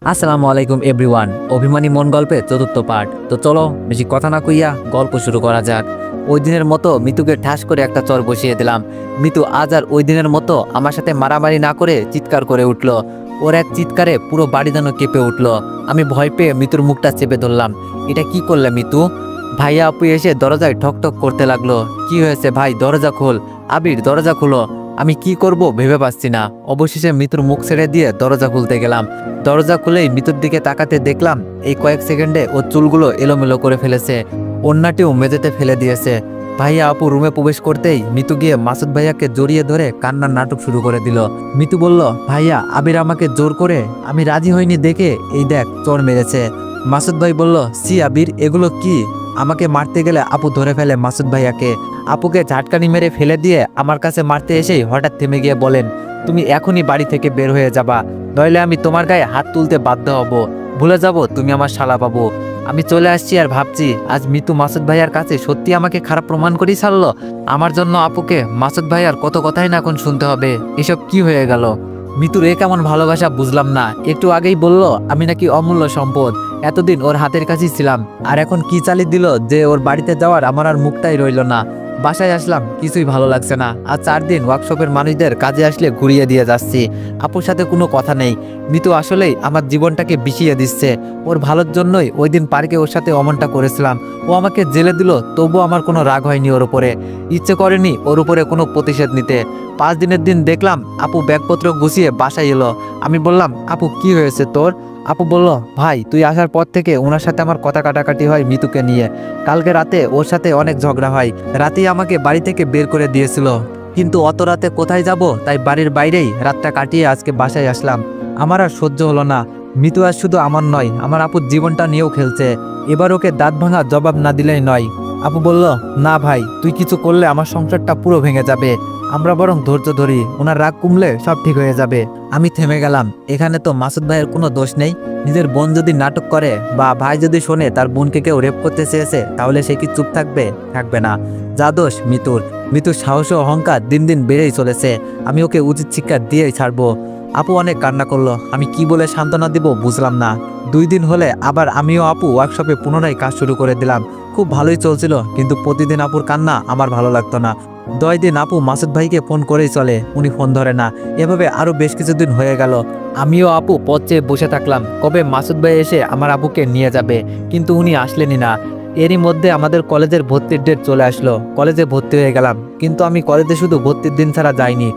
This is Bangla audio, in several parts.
আসসালামু আলাইকুম এভরিওয়ান অভিমানী মন গল্পে চতুর্থ পার্ট তো চলো, বেশি কথা না কইয়া গল্প শুরু করা যাক। ওই দিনের মতো মিতুকে ঠাস করে একটা চর বসিয়ে দিলাম। মিতু আজ আর ওই দিনের মতো আমার সাথে মারামারি না করে চিৎকার করে উঠল। ওর এক চিৎকারে পুরো বাড়ি যেন কেঁপে উঠল। আমি ভয় পেয়ে মিতুর মুখটা চেপে ধরলাম। এটা কি করলে মিতু? ভাইয়া আপু এসে দরজায় ঠক ঠক করতে লাগল। কি হয়েছে ভাই? দরজা খোল। আবির, দরজা খুলো। আমি কি করব ভেবে পাচ্ছি না। অবশেষে মিতুর মুখ ছেড়ে দিয়ে দরজা খুলতে গেলাম। দরজা খুলেই মিতুর দিকে তাকাতে দেখলাম এই কয়েক সেকেন্ডে ও চুলগুলো এলোমেলো করে ফেলেছে। অন্যটিও মেঝেতে ফেলে দিয়েছে। ভাইয়া আপু রুমে প্রবেশ করতেই মিতু গিয়ে মাসুদ ভাইয়াকে জড়িয়ে ধরে কান্নার নাটক শুরু করে দিল। মিতু বলল, ভাইয়া, আবির আমাকে জোর করে, আমি রাজি হইনি দেখে এই দেখ চোর মেরেছে। মাসুদ ভাই বলল সি আবির, এগুলো কি? আমাকে মারতে গেলে আপু ধরে ফেলে মাসুদ ভাইয়াকে। আপুকে ঝাটকানি মেরে ফেলে দিয়ে আমার কাছে মারতে এসেই হঠাৎ থেমে গিয়ে বলেন, তুমি এখনই বাড়ি থেকে বের হয়ে যাবা। নইলে আমি তোমার গায়ে হাত তুলতে বাধ্য হব। ভুলে যাব, তুমি আমার শালা পাবো আমি চলে আসছি আর ভাবছি, আজ মিতু মাসুদ ভাইয়ার কাছে সত্যি আমাকে খারাপ প্রমাণ করেই ছাড়লো? আমার জন্য আপুকে মাসুদ ভাইয়ার কত কথাই না এখন শুনতে হবে। এসব কি হয়ে গেল? মিতুর এ কেমন ভালোবাসা বুঝলাম না। একটু আগেই বলল, আমি নাকি অমূল্য সম্পদ। এতদিন ওর হাতের কাছেই ছিলাম, আর এখন কি চালি দিল যে ওর বাড়িতে যাওয়ার আমার আর মুখটাই রইল না। বাসায় আসলাম, কিছুই ভালো লাগছে না, আর চার দিন ওয়ার্কশপের মানুষদের কাজে আসলে ঘুরিয়ে দিয়ে যাচ্ছি। আপুর সাথে কোনো কথা নেই, মিতু আসলেই আমার জীবনটাকে বিষিয়ে দিচ্ছে। ওর ভালোর জন্যই ওই দিন পার্কে ওর সাথে অমনটা করেছিলাম। ও আমাকে জেলে দিল তবু আমার কোনো রাগ হয়নি ওর উপরে। ইচ্ছে করেনি ওর উপরে কোনো প্রতিষেধ নিতে। পাঁচ দিনের দিন দেখলাম আপু ব্যাগপত্র গুছিয়ে বাসায় এলো। আমি বললাম, আপু, কি হয়েছে তোর? আপু বলল, ভাই, তুই আসার পর থেকে ওনার সাথে আমার কথা কাটাকাটি হয় মিতুকে নিয়ে। কালকে রাতে ওর সাথে অনেক ঝগড়া হয়। রাতেই আমাকে বাড়ি থেকে বের করে দিয়েছিল। কিন্তু অত রাতে কোথায় যাব? তাই বাড়ির বাইরেই রাতটা কাটিয়ে আজকে বাসায় আসলাম। আমার আর সহ্য হলো না। মিতু আর শুধু আমার নয়, আমার আপুর জীবনটা নিয়েও খেলছে। এবার ওকে দাঁত ভাঙা জবাব না দিলেই নয়। আপু বলল, না ভাই, তুই কিছু করলে আমার সংসারটা পুরো ভেঙে যাবে। আমরা বরং ধৈর্য ধরি, ওনার রাগ কমলে সব ঠিক হয়ে যাবে। আমি থেমে গেলাম। এখানে তো মাসুদ ভাইয়ের কোনো দোষ নেই। নিজের বোন যদি নাটক করে বা ভাই যদি শোনে তার বোনকে কেউ রেপ করতে চেয়েছে, তাহলে সে কি চুপ থাকবে? থাকবে না। যা দোষ মিতুর। মিতুর সাহস ও অহংকার দিন দিন বেড়েই চলেছে। আমি ওকে উচিত শিক্ষা দিয়েই ছাড়বো। আপু অনেক কান্না করল। আমি কি বলে সান্ত্বনা দিব বুঝলাম না। দুই দিন হলে আবার আমিও আপু ওয়ার্কশপে পুনরায় কাজ শুরু করে দিলাম। খুব ভালোই চলছিল, কিন্তু প্রতিদিন আপুর কান্না আমার ভালো লাগতো না। দয় দিন আপু মাসুদ ভাইকে ফোন করেই চলে, উনি ফোন ধরে না। এভাবে আরও বেশ কিছুদিন হয়ে গেল। আমিও আপু পথ বসে থাকলাম, কবে মাসুদ ভাই এসে আমার আপুকে নিয়ে যাবে, কিন্তু উনি আসলেনই না। এরই মধ্যে আমাদের কলেজের ভর্তির ডেট চলে আসলো, কলেজে ভর্তি হয়ে গেলাম, কিন্তু আমি কলেজে শুধু ভর্তির দিন ছাড়া যাইনি।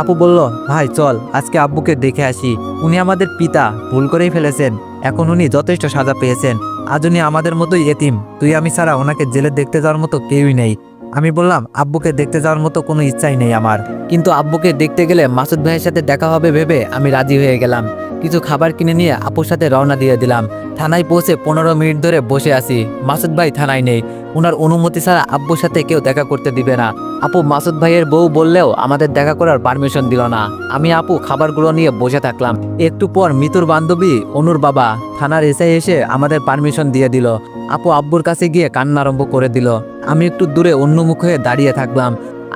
আপু বলল, ভাই, চল, আজকে আব্বুকে দেখে আসি। উনি আমাদের পিতা, ভুল করেই ফেলেছেন। এখন উনি যথেষ্ট সাজা পেয়েছেন। আজ উনি আমাদের মতোই এতিম। তুই আমি ছাড়া ওনাকে জেলে দেখতে যাওয়ার মতো কেউই নেই। আমি বললাম, আব্বুকে দেখতে যাওয়ার মতো কোনো ইচ্ছাই নেই আমার। কিন্তু আব্বুকে দেখতে গেলে মাসুদ ভাইয়ের সাথে দেখা হবে ভেবে আমি রাজি হয়ে গেলাম। কিছু খাবার কিনে নিয়ে আপুর সাথে রওনা দিয়ে দিলাম। থানায় পৌঁছে পনেরো মিনিট ধরে বসে আছি। মাসুদ ভাই থানায় নেই। ওনার অনুমতি ছাড়া আব্বুর সাথে কেউ দেখা করতে দিবে না। আপু মাসুদ ভাইয়ের বউ বললেও আমাদের দেখা করার পারমিশন দিল না। আমি আপু খাবারগুলো নিয়ে বসে থাকলাম। একটু পর মিতুর বান্ধবী অনুর বাবা থানার এসে এসে আমাদের পারমিশন দিয়ে দিল। আপু আব্বুর কাছে গিয়ে কান্না আরম্ভ করে দিল। আমি একটু দূরে অন্যমুখ হয়ে দাঁড়িয়ে থাকলাম।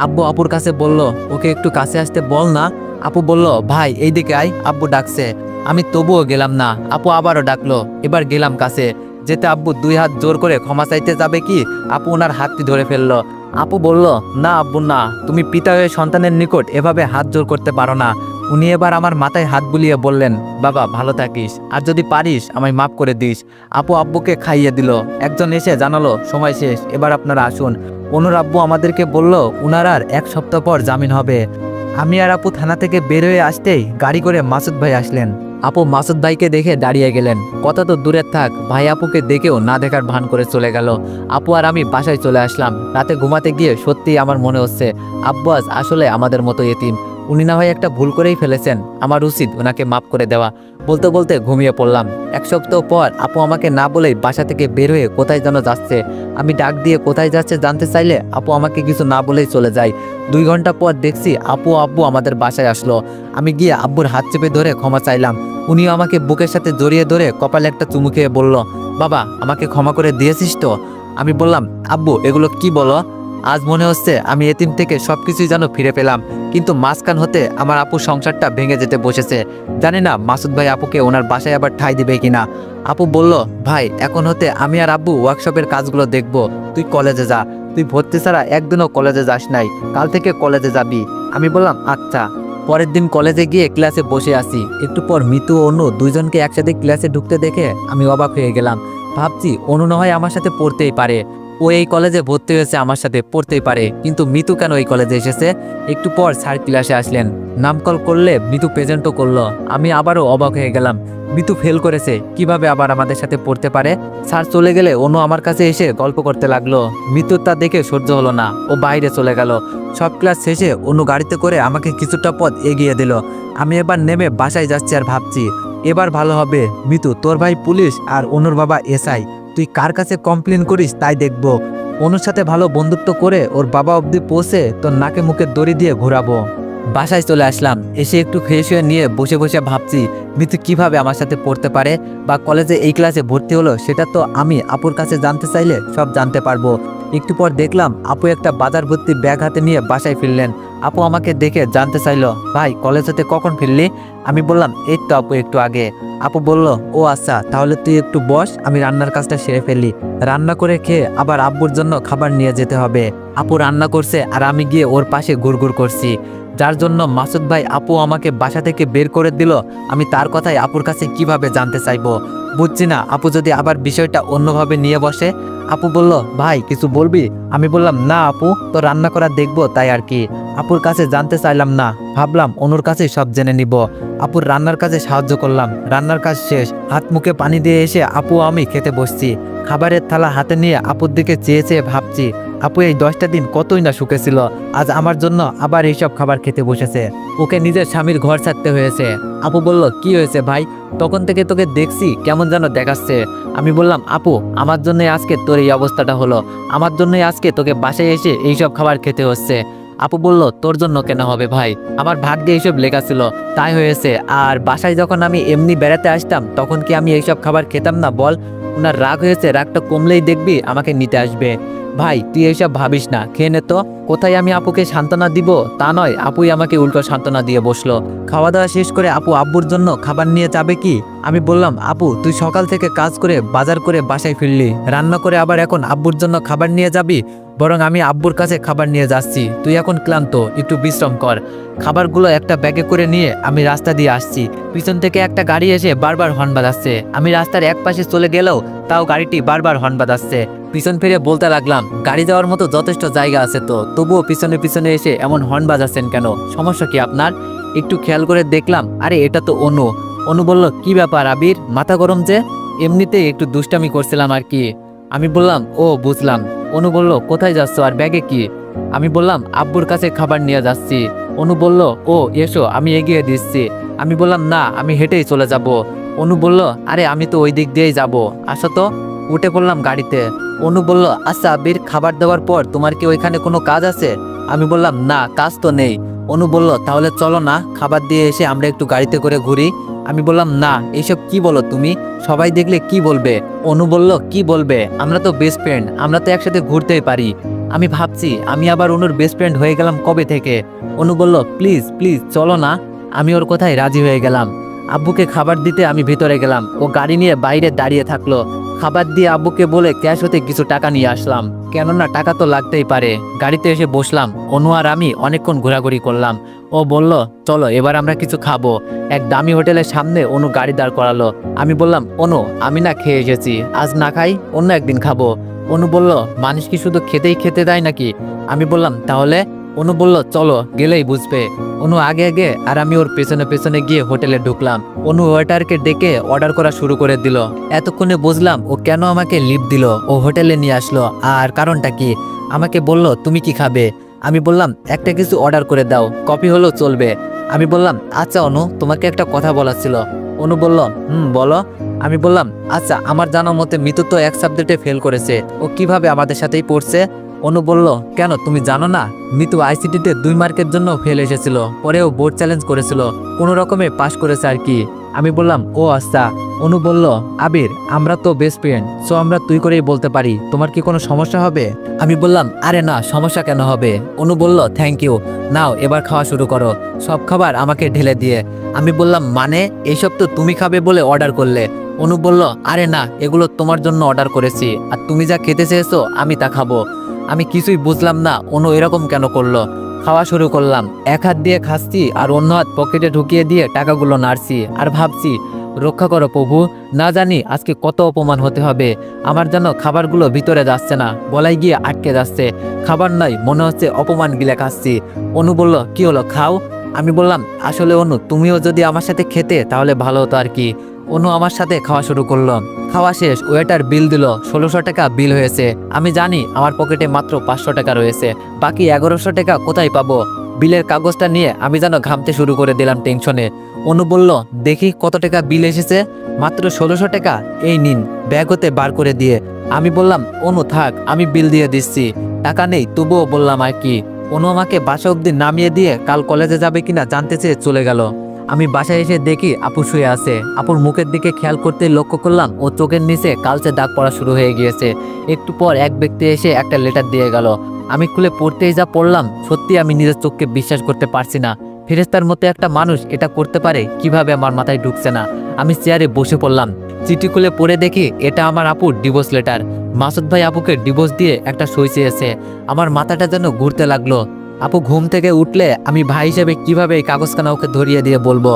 আব্বু আপুর কাছে বলল, ওকে একটু কাছে আসতে বল না। আপু বলল, ভাই, এইদিকে আয়। আব্বু ডাকছে। আমি তবুও গেলাম না। আপু আবারও ডাকলো, এবার গেলাম কাছে। যেতে আব্বু দুই হাত জোর করে ক্ষমা চাইতে যাবে কি? আপু ওনার হাতটি ধরে ফেলল। আপু বলল, না আব্বু, না। তুমি পিতা হয়ে সন্তানের নিকট এভাবে হাত জোর করতে পারো না। উনি এবার আমার মাথায় হাত বুলিয়ে বললেন, বাবা, ভালো থাকিস। আর যদি পারিস, আমায় মাফ করে দিস। আপু আব্বুকে খাইয়ে দিল। একজন এসে জানালো, সময় শেষ, এবার আপনারা আসুন। অনুর আব্বু আমাদেরকে বলল, উনার আর এক সপ্তাহ পর জামিন হবে। আমি আর আপু থানা থেকে বের হয়ে আসতেই গাড়ি করে মাসুদ ভাই আসলেন। আপু মাসুদ ভাইকে দেখে দাঁড়িয়ে গেলেন। কথা তো দূরের থাক, ভাই আপুকে দেখেও না দেখার ভান করে চলে গেল। আপু আর আমি বাসায় চলে আসলাম। রাতে ঘুমাতে গিয়ে সত্যি আমার মনে হচ্ছে, আব্বাস আসলে আমাদের মতো এতিম। উনি না হয় একটা ভুল করেই ফেলেছেন। আমার উচিত ওনাকে মাফ করে দেওয়া। বলতে বলতে ঘুমিয়ে পড়লাম। এক সপ্তাহ পর আপু আমাকে না বলেই বাসা থেকে বের হয়ে কোথায় যেন যাচ্ছে। আমি ডাক দিয়ে কোথায় যাচ্ছে জানতে চাইলে আপু আমাকে কিছু না বলেই চলে যায়। দুই ঘণ্টা পর দেখছি আপু আব্বু আমাদের বাসায় আসলো। আমি গিয়ে আব্বুর হাত চেপে ধরে ক্ষমা চাইলাম। উনিও আমাকে বুকের সাথে জড়িয়ে ধরে কপালে একটা চুমু খেয়ে বলল, বাবা, আমাকে ক্ষমা করে দিয়েছিস তো? আমি বললাম, আব্বু, এগুলো কি বলো? আজ মনে হচ্ছে আমি এতিম থেকে সব কিছুই যেন ফিরে পেলাম, কিন্তু মাঝখান হতে আমার আপুর সংসারটা ভেঙে যেতে বসেছে। জানি না মাসুদ ভাই আপুকে ওনার বাসায় আবার ঠাই দিবে কিনা। আপু বলল, ভাই, এখন হতে আমি আর আব্বু ওয়ার্কশপের কাজগুলো দেখব। তুই কলেজে যা। তুই ভর্তি ছাড়া একদিনও কলেজে যাস নাই। কাল থেকে কলেজে যাবি। আমি বললাম আচ্ছা। পরের দিন কলেজে গিয়ে ক্লাসে বসে আছি। একটু পর মিতু অনু দুইজনকে একসাথে ক্লাসে ঢুকতে দেখে আমি অবাক হয়ে গেলাম। ভাবছি, অনু না হয় আমার সাথে পড়তেই পারে। ও এই কলেজে ভর্তি হয়েছে আমার সাথে, পড়তেই পারে। কিন্তু মিতু কেন এই কলেজে এসেছে? একটু পর স্যার ক্লাসে আসলেন। নামকল করলে মিতু প্রেজেন্টও করল। আমি আবারও অবাক হয়ে গেলাম। মিতু ফেল করেছে। কীভাবে আবার আমাদের সাথে পড়তে পারে? স্যার চলে গেলে অনু আমার কাছে এসে গল্প করতে লাগল। মিতু তা দেখে সহ্য হলো না। ও বাইরে চলে গেল। সব ক্লাস শেষে অনু গাড়িতে করে আমাকে কিছুটা পথ এগিয়ে দিল। আমি এবার নেমে বাসায় যাচ্ছি আর ভাবছি, এবার ভালো হবে। মিতু, তোর ভাই পুলিশ আর অনুর বাবা এসআই। তুই কার কাছে কমপ্লেন করিস তাই দেখব। অনুর সাথে ভালো বন্ধুত্ব করে ওর বাবা অব্দি পৌঁছে তোর নাকে মুখে দড়ি দিয়ে ঘোরাবো। বাসায় চলে আসলাম, এসে একটু ফ্রেশ হয়ে নিয়ে বসে বসে ভাবছি মিতু কীভাবে আমার সাথে পড়তে পারে বা কলেজে এই ক্লাসে ভর্তি হলো সেটা তো আমি আপুর কাছে জানতে চাইলে সব জানতে পারব। একটু পর দেখলাম আপু একটা বাজার ভর্তি ব্যাগ হাতে নিয়ে বাসায় ফিরলেন। আপু আমাকে দেখে জানতে চাইল, ভাই কলেজ হতে কখন ফিরলি? আমি বললাম, এই তো আপু, একটু আগে। আপু বলল, ও আচ্ছা তাহলে তুই একটু বস, আমি রান্নার কাজটা সেরে ফেলি। রান্না করে খেয়ে আবার আব্বুর জন্য খাবার নিয়ে যেতে হবে। আপু রান্না করছে আর আমি গিয়ে ওর পাশে গুড়গুড় করছি। যার জন্য মাসুদ ভাই আপু আমাকে বাসা থেকে বের করে দিল, আমি তার কথাই আপুর কাছে কীভাবে জানতে চাইব? বুঝছি না, আপু যদি আবার বিষয়টা অন্যভাবে নিয়ে বসে, আপু বলল, ভাই, কিছু বলবি? আমি বললাম, না, আপু, তো রান্না করা দেখব তাই আর কি। আপুর কাছে জানতে চাইলাম না, ভাবলাম অনুর কাছে সব জেনে নিব। আপুর রান্নার কাজে সাহায্য করলাম, রান্নার কাজ শেষ, হাত মুখে পানি দিয়ে এসে আপু আমি খেতে বসছি। খাবারের থালা হাতে নিয়ে আপুর দিকে চেয়ে চেয়ে ভাবছি আপু, এই দশটা দিন কতই না সুখে ছিল। আজ আমার জন্য আবার এইসব খাবার খেতে বসেছে। ওকে নিজের স্বামীর ঘর ছাড়তে হয়েছে। আপু বলল, কি হয়েছে ভাই? তখন থেকে তোকে দেখছি, কেমন যেন দেখাচ্ছে। আমি বললাম, আপু, আমার জন্যই আজকে তোর এই অবস্থাটা হলো। আমার জন্যই আজকে তোকে বাসায় এসে এইসব খাবার খেতে হচ্ছে। আপু বলল, তোর জন্য কেন হবে ভাই? আমার ভাগ্যে এইসব লেখা ছিল, তাই হয়েছে। আর বাসায় যখন আমি এমনি বেড়াতে আসতাম, তখন কি আমি এইসব খাবার খেতাম না বল? ওনার রাগ হয়েছে, রাগটা কমলেই দেখবি, আমাকে নিতে আসবে। ভাই, তুই এইসব ভাবিস না, খেয়ে নে তো। কোথায় আমি আপুকে সান্ত্বনা দিব? তা নয়, আপুই আমাকে উল্টো সান্ত্বনা দিয়ে বসল। খাওয়া দাওয়া শেষ করে আপু আব্বুর জন্য খাবার নিয়ে যাবে কি? আমি বললাম, আপু, তুই সকাল থেকে কাজ করে বাজার করে বাসায় ফিরলি। রান্না করে আবার এখন আব্বুর জন্য খাবার নিয়ে যাবি? বরং আমি আব্বুর কাছে খাবার নিয়ে যাচ্ছি। তুই এখন ক্লান্ত, একটু বিশ্রাম কর। খাবারগুলো একটা ব্যাগে করে নিয়ে আমি রাস্তা দিয়ে আসছি। পিছন থেকে একটা গাড়ি এসে বারবার হর্ন বাজাচ্ছে। আমি রাস্তার এক পাশে চলে গেলেও তাও গাড়িটি বারবার হর্ন বাজাচ্ছে। পিছন ফিরে বলতে লাগলাম, গাড়ি যাওয়ার মতো যথেষ্ট জায়গা আছে তো, তবুও পিছনে পিছনে এসে এমন হর্ন বাজাচ্ছেন কেন? সমস্যা কি আপনার? একটু খেয়াল করে দেখলাম, আরে, এটা তো অনু। অনু বলল, কি ব্যাপার আবির, মাথা গরম যে? এমনিতেই একটু দুষ্টামি করছিলাম আর কি। আমি বললাম, ও, বুঝলাম। অনু বলল, কোথায় যাচ্ছ আর ব্যাগে কি? আমি বললাম, আব্বুর কাছে খাবার নিয়ে যাচ্ছি। অনু বলল, ও, এসো, আমি এগিয়ে দিচ্ছি। আমি বললাম, না, আমি হেঁটেই চলে যাব। অনু বলল, আরে, আমি তো ওই দিক দিয়েই যাব। আসো তো উঠে পড়লাম গাড়িতে। অনু বলল আচ্ছা আবির, খাবার দেওয়ার পর তোমার কি ওইখানে কোনো কাজ আছে? আমি বললাম, না, কাজ তো নেই। অনু বলল, তাহলে চলো না, খাবার দিয়ে এসে আমরা একটু গাড়িতে করে ঘুরি। আমি বললাম, না, এইসব কি বলো তুমি? সবাই দেখলে কি বলবে? অনু বলল, কি বলবে? আমরা তো বেস্ট ফ্রেন্ড আমরা তো একসাথে ঘুরতেই পারি। আমি ভাবছি, আমি আবার অনুর বেস্ট ফ্রেন্ড হয়ে গেলাম কবে থেকে? অনু বলল, প্লিজ প্লিজ, চলো না। আমি ওর কথায় রাজি হয়ে গেলাম। আব্বুকে খাবার দিতে আমি ভিতরে গেলাম। ও গাড়ি নিয়ে বাইরে দাঁড়িয়ে থাকল। খাবার দিয়ে আব্বুকে বলে ক্যাশ হতে কিছু টাকা নিয়ে আসলাম। কেননা টাকা তো লাগতেই পারে। গাড়িতে এসে বসলাম। অনু আর আমি অনেকক্ষণ ঘোরাঘুরি করলাম। ও বলল, চলো, এবার আমরা কিছু খাব। এক দামি হোটেলের সামনে অনু গাড়ি দাঁড় করালো। আমি বললাম, অনু, আমি না খেয়ে এসেছি। আজ না খাই, অন্য একদিন খাব। অনু বলল, মানুষ কি শুধু খেতেই খেতে দেয় নাকি? আমি বললাম, তাহলে? অনু বলল, চলো, গেলেই বুঝবে। অনু আগে আগে আর আমি ওর পেছনে পেছনে গিয়ে হোটেলে ঢুকলাম। অনু ওয়েটারকে ডেকে অর্ডার করা শুরু করে দিল। এতক্ষণে বুঝলাম ও কেন আমাকে লিপ দিল। ও হোটেলে নিয়ে আসলো। আর কারণটা কি? আমাকে বলল, তুমি কি খাবে? আমি বললাম, একটা কিছু অর্ডার করে দাও। কপি হলেও চলবে। আমি বললাম আচ্ছা অনু, তোমাকে একটা কথা বলার ছিল। অনু বলল, হুম, বলো। আমি বললাম আচ্ছা আমার জানা মতে মিতু তো এক সাবজেক্টে ফেল করেছে। ও কীভাবে আমাদের সাথেই পড়ছে? অনু বলল, কেন, তুমি জানো না? মিতু আইসিটিতে দুই মার্কের জন্য ফেল এসেছিল। পরেও বোর্ড চ্যালেঞ্জ করেছিল। কোনো রকমে পাশ করেছে আর কি? আমি বললাম, ও আচ্ছা। অনু বলল, আবির, আমরা তো বেস্ট ফ্রেন্ড সো আমরা তুই করেই বলতে পারি। তোমার কি কোনো সমস্যা হবে? আমি বললাম, আরে না, সমস্যা কেন হবে? অনু বলল থ্যাংক ইউ নাও, এবার খাওয়া শুরু করো। সব খাবার আমাকে ঢেলে দিয়ে। আমি বললাম মানে? এইসব তো তুমি খাবে বলে অর্ডার করলে। অনু বলল, আরে না, এগুলো তোমার জন্য অর্ডার করেছি। আর তুমি যা খেতে চেয়েছো, আমি তা খাব। আমি কিছুই বুঝলাম না, অনু এরকম কেন করল? খাওয়া শুরু করলাম, এক হাত দিয়ে খাচ্ছি আর অন্য হাত পকেটে ঢুকিয়ে দিয়ে টাকাগুলো নাড়ছি আর ভাবছি, রক্ষা করো প্রভু, না জানি আজকে কত অপমান হতে হবে, আমার যেন খাবারগুলো ভিতরে যাচ্ছে না, বলাই গিয়ে আটকে যাচ্ছে, খাবার নয়, মনে হচ্ছে অপমান গিলে খাচ্ছি। অনু বলল, কি হলো, খাও? আমি বললাম, আসলে অনু, তুমিও যদি আমার সাথে খেতে, তাহলে ভালো হতো আর কি। অনু আমার সাথে খাওয়া শুরু করল। খাওয়া শেষ, ওয়েটার বিল দিল, ষোলোশো টাকা বিল হয়েছে। আমি জানি আমার পকেটে মাত্র পাঁচশো টাকা রয়েছে, বাকি এগারোশো টাকা কোথায় পাবো? বিলের কাগজটা নিয়ে আমি যেন ঘামতে শুরু করে দিলাম টেনশনে। অনু বলল, দেখি কত টাকা বিল এসেছে? মাত্র ষোলোশো টাকা, এই নিন। ব্যাগ হতে বার করে দিয়ে আমি বললাম, অনু, থাক, আমি বিল দিয়ে দিচ্ছি। টাকা নেই, তবুও বললাম আর কি। অনু আমাকে বাসা অব্দি নামিয়ে দিয়ে কাল কলেজে যাবে কিনা জানতে চেয়ে চলে গেল। আমি বাসায় এসে দেখি আপু শুয়ে আছে। আপুর মুখের দিকে খেয়াল করতে লক্ষ্য করলাম ও চোখের নিচে কালচে দাগ পড়া শুরু হয়ে গিয়েছে। একটু পর এক ব্যক্তি এসে একটা লেটার দিয়ে গেল। আমি খুলে পড়তেই যা পড়লাম, সত্যি আমি নিজের চোখকে বিশ্বাস করতে পারছি না। ফেরেস্তার মতো একটা মানুষ এটা করতে পারে, কীভাবে আমার মাথায় ঢুকছে না। আমি চেয়ারে বসে পড়লাম। চিঠি খুলে পড়ে দেখি এটা আমার আপুর ডিভোর্স লেটার মাসুদ ভাই আপুকে ডিভোর্স দিয়ে একটা সই চেয়েছে। আমার মাথাটা যেন ঘুরতে লাগল। আপু, ঘুম থেকে উঠলে আমি ভাই হিসেবে কীভাবে এই কাগজখানা ওকে ধরিয়ে দিয়ে বলব?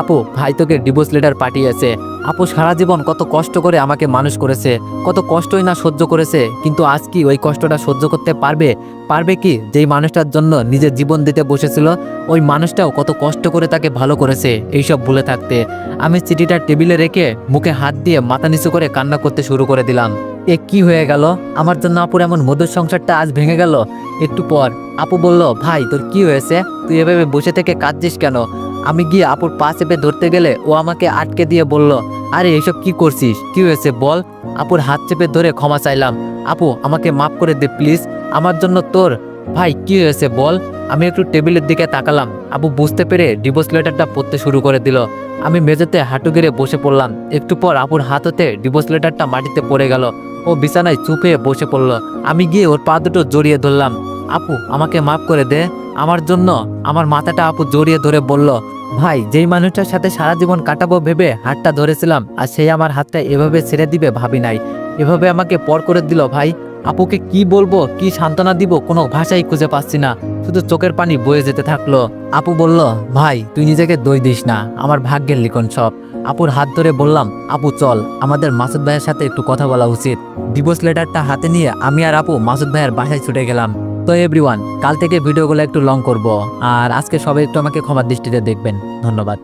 আপু, ভাই তোকে ডিভোর্স লেটার পাঠিয়েছে। আপু, সারা জীবন কত কষ্ট করে আমাকে মানুষ করেছে, কত কষ্টই না সহ্য করেছে, কিন্তু আজ কি ওই কষ্টটা সহ্য করতে পারবে? পারবে কি যেই মানুষটার জন্য নিজের জীবন দিতে বসেছিল, ওই মানুষটাও কত কষ্ট করে তাকে ভালো করেছে, এইসব ভুলে থাকতে। আমি চিঠিটা টেবিলে রেখে মুখে হাত দিয়ে মাথা নিচু করে কান্না করতে শুরু করে দিলাম। এ কি হয়ে গেল? আমার জন্য আপুর এমন মধুর সংসারটা আজ ভেঙে গেল। একটু পর, আপু বলল, ভাই, তোর কি হয়েছে? তুই এভাবে বসে থেকে কাঁদছিস কেন? আমি গিয়ে আপুর পা চেপে ধরতে গেলে ও আমাকে আটকে দিয়ে বলল, আরে এইসব কি করছিস? কি হয়েছে বল? আপুর হাত চেপে ধরে ক্ষমা চাইলাম। আপু, আমাকে মাফ করে দে, প্লিজ। আমার জন্য তোর ভাই, কি হয়েছে বল? আমি একটু টেবিলের দিকে তাকালাম। আপু বুঝতে পেরে ডিভোর্স লেটারটা পড়তে শুরু করে দিল। আমি মেঝেতে হাঁটু গেড়ে বসে পড়লাম। একটু পর আপুর হাত হতে ডিভোর্স লেটারটা মাটিতে পড়ে গেল। ও বিছানায় চুপে বসে পড়ল। আমি গিয়ে ওর পা দুটো জড়িয়ে ধরলাম। আপু, আমাকে মাফ করে দে। আমার জন্য আমার মাথাটা আপু জড়িয়ে ধরে বলল, ভাই, যেই মানুষটার সাথে সারা জীবন কাটাবো ভেবে হাতটা ধরেছিলাম, আর সেই আমার হাতটা এভাবে ছেড়ে দিবে ভাবি নাই। এভাবে আমাকে পর করে দিল, ভাই। আপুকে কি বলব, কি সান্ত্বনা দিব কোনো ভাষাই খুঁজে পাচ্ছি না। শুধু চোখের পানি বয়ে যেতে থাকল। আপু বলল, ভাই, তুই নিজেকে দই দিস না। আমার ভাগ্যের লিখন সব। আপুর হাত ধরে বললাম, আপু, চল, আমাদের মাসুদ ভাইয়ের সাথে একটু কথা বলা উচিত। ডিভোর্স লেটারটা হাতে নিয়ে আমি আর আপু মাসুদ ভাইয়ের বাসায় ছুটে গেলাম। তো এভরিওয়ান কাল থেকে ভিডিওগুলো একটু লং করব। আর আজকে সবাই একটু আমাকে ক্ষমার দৃষ্টিতে দেখবেন। ধন্যবাদ।